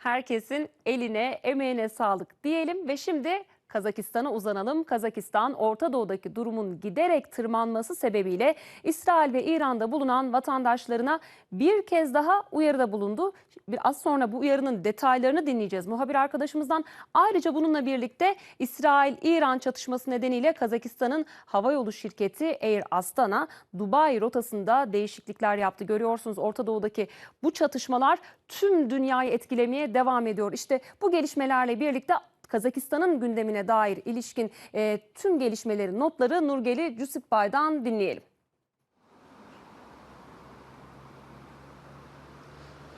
Herkesin eline, emeğine sağlık diyelim ve şimdi Kazakistan'a uzanalım. Kazakistan, Orta Doğu'daki durumun giderek tırmanması sebebiyle İsrail ve İran'da bulunan vatandaşlarına bir kez daha uyarıda bulundu. Biraz sonra bu uyarının detaylarını dinleyeceğiz muhabir arkadaşımızdan. Ayrıca bununla birlikte İsrail-İran çatışması nedeniyle Kazakistan'ın havayolu şirketi Air Astana, Dubai rotasında değişiklikler yaptı. Görüyorsunuz Orta Doğu'daki bu çatışmalar tüm dünyayı etkilemeye devam ediyor. İşte bu gelişmelerle birlikte Kazakistan'ın gündemine dair ilişkin e, tüm gelişmeleri, notları Nurgeli Cüsipbay'dan dinleyelim.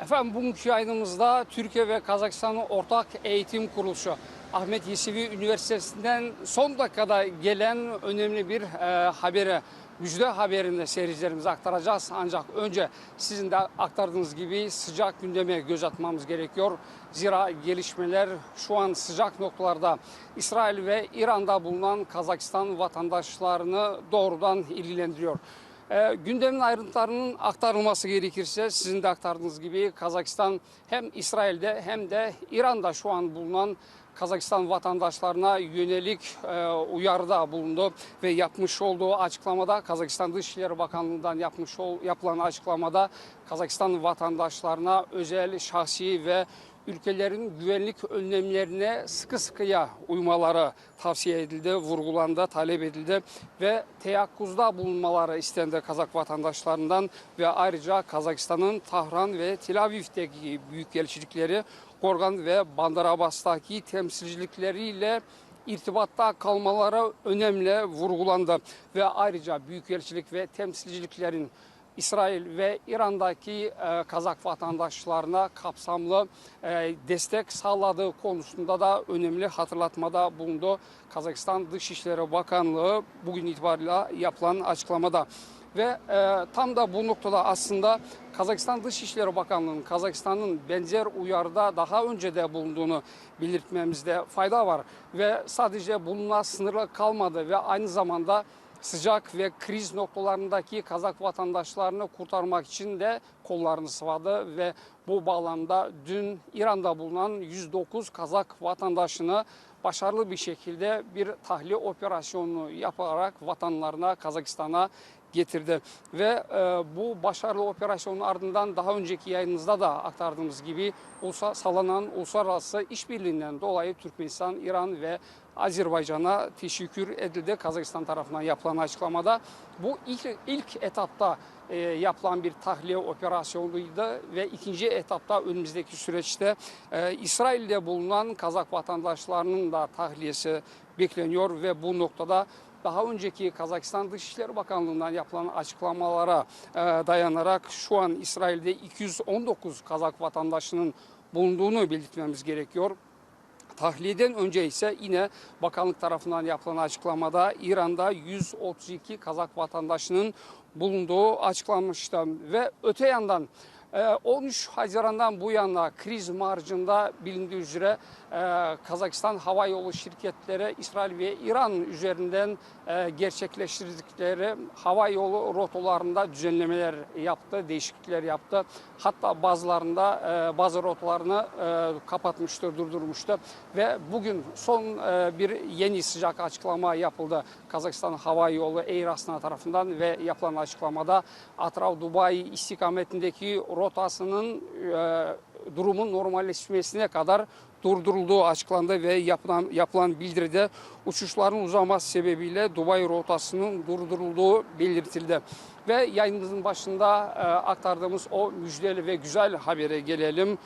Efendim bugünkü yayınımızda Türkiye ve Kazakistan'ın ortak eğitim kuruluşu Ahmet Yesevi Üniversitesi'nden son dakikada gelen önemli bir e, haberi, müjde haberini seyircilerimize aktaracağız. Ancak önce sizin de aktardığınız gibi sıcak gündeme göz atmamız gerekiyor. Zira gelişmeler şu an sıcak noktalarda İsrail ve İran'da bulunan Kazakistan vatandaşlarını doğrudan ilgilendiriyor. E, gündemin ayrıntılarının aktarılması gerekirse sizin de aktardığınız gibi Kazakistan hem İsrail'de hem de İran'da şu an bulunan Kazakistan vatandaşlarına yönelik e, uyarıda bulundu ve yapmış olduğu açıklamada Kazakistan Dışişleri Bakanlığı'ndan yapmış ol, yapılan açıklamada Kazakistan vatandaşlarına özel, şahsi ve ülkelerin güvenlik önlemlerine sıkı sıkıya uymaları tavsiye edildi, vurgulandı, talep edildi ve teyakkuzda bulunmaları istendi Kazak vatandaşlarından ve ayrıca Kazakistan'ın Tahran ve Tel Aviv'deki büyükelçilikleri Gorgan ve Bandar Abbas'taki temsilcilikleriyle irtibatta kalmaları önemli vurgulandı ve ayrıca büyükelçilik ve temsilciliklerin İsrail ve İran'daki e, Kazak vatandaşlarına kapsamlı e, destek sağladığı konusunda da önemli hatırlatmada bulundu. Kazakistan Dışişleri Bakanlığı bugün itibariyle yapılan açıklamada. Ve e, tam da bu noktada aslında Kazakistan Dışişleri Bakanlığı'nın Kazakistan'ın benzer uyarıda daha önce de bulunduğunu belirtmemizde fayda var. Ve sadece bununla sınırlı kalmadı ve aynı zamanda sıcak ve kriz noktalarındaki Kazak vatandaşlarını kurtarmak için de kollarını sıvadı ve bu bağlamda dün İran'da bulunan 109 Kazak vatandaşını başarılı bir şekilde bir tahliye operasyonu yaparak vatanlarına Kazakistan'a getirdi. Ve e, bu başarılı operasyonun ardından daha önceki yayınımızda da aktardığımız gibi ulsa, salanan uluslararası işbirliğinden dolayı Türkmenistan, İran ve Azerbaycan'a teşekkür edildi Kazakistan tarafından yapılan açıklamada. Bu ilk, ilk etapta e, yapılan bir tahliye operasyonuydu ve ikinci etapta önümüzdeki süreçte e, İsrail'de bulunan Kazak vatandaşlarının da tahliyesi bekleniyor ve bu noktada daha önceki Kazakistan Dışişleri Bakanlığı'ndan yapılan açıklamalara e, dayanarak şu an İsrail'de 219 Kazak vatandaşının bulunduğunu belirtmemiz gerekiyor. Tahliyeden önce ise yine bakanlık tarafından yapılan açıklamada İran'da 132 Kazak vatandaşının bulunduğu açıklanmıştı. Ve öte yandan 13 Haziran'dan bu yana kriz marjında bilindiği üzere Kazakistan hava yolu şirketleri İsrail ve İran üzerinden gerçekleştirdikleri hava yolu rotalarında düzenlemeler yaptı, değişiklikler yaptı. Hatta bazılarında bazı rotalarını kapatmıştı, durdurmuştu ve bugün son bir yeni sıcak açıklama yapıldı Kazakistan Hava Yolu Air Astana tarafından ve yapılan açıklamada Atraf Dubai istikametindeki rotasının durumun normalleşmesine kadar durdurulduğu açıklandı ve yapılan, yapılan bildiride uçuşların uzaması sebebiyle Dubai rotasının durdurulduğu belirtildi. Ve yayınımızın başında e, aktardığımız o müjdeli ve güzel habere gelelim.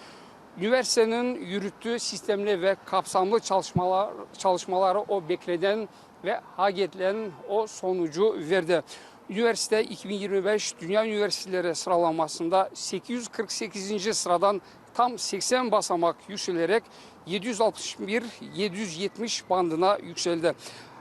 Üniversitenin yürüttüğü sistemli ve kapsamlı çalışmalar, çalışmaları o beklenen ve hak edilen o sonucu verdi. Üniversite 2025 Dünya Üniversiteleri sıralamasında 848. sıradan tam 80 basamak yükselerek 761-770 bandına yükseldi.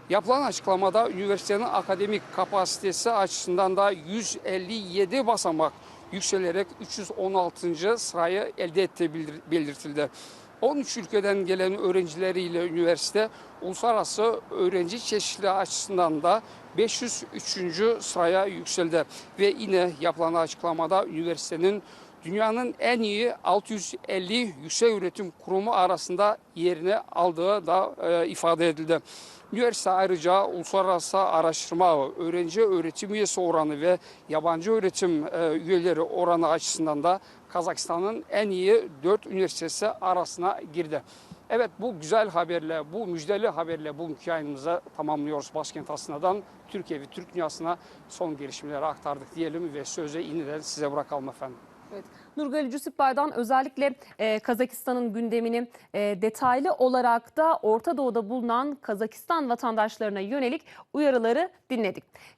Yapılan açıklamada üniversitenin akademik kapasitesi açısından da 157 basamak yükselerek 316. sırayı elde ettiği belirtildi. 13 ülkeden gelen öğrencileriyle üniversite uluslararası öğrenci çeşitliliği açısından da 503. sıraya yükseldi. Ve yine yapılan açıklamada üniversitenin dünyanın en iyi 650 yüksek üretim kurumu arasında yerini aldığı da e, ifade edildi. Üniversite ayrıca uluslararası araştırma, öğrenci öğretim üyesi oranı ve yabancı öğretim e, üyeleri oranı açısından da Kazakistan'ın en iyi 4 üniversitesi arasına girdi. Evet bu güzel haberle, bu müjdeli haberle bugünkü yayınımızı tamamlıyoruz. Başkent Asina'dan Türkiye ve Türk dünyasına son gelişmeleri aktardık diyelim ve sözü yeniden size bırakalım efendim. Evet. Nurgali Cüsüpbay'dan özellikle e, Kazakistan'ın gündemini e, detaylı olarak da Orta Doğu'da bulunan Kazakistan vatandaşlarına yönelik uyarıları dinledik.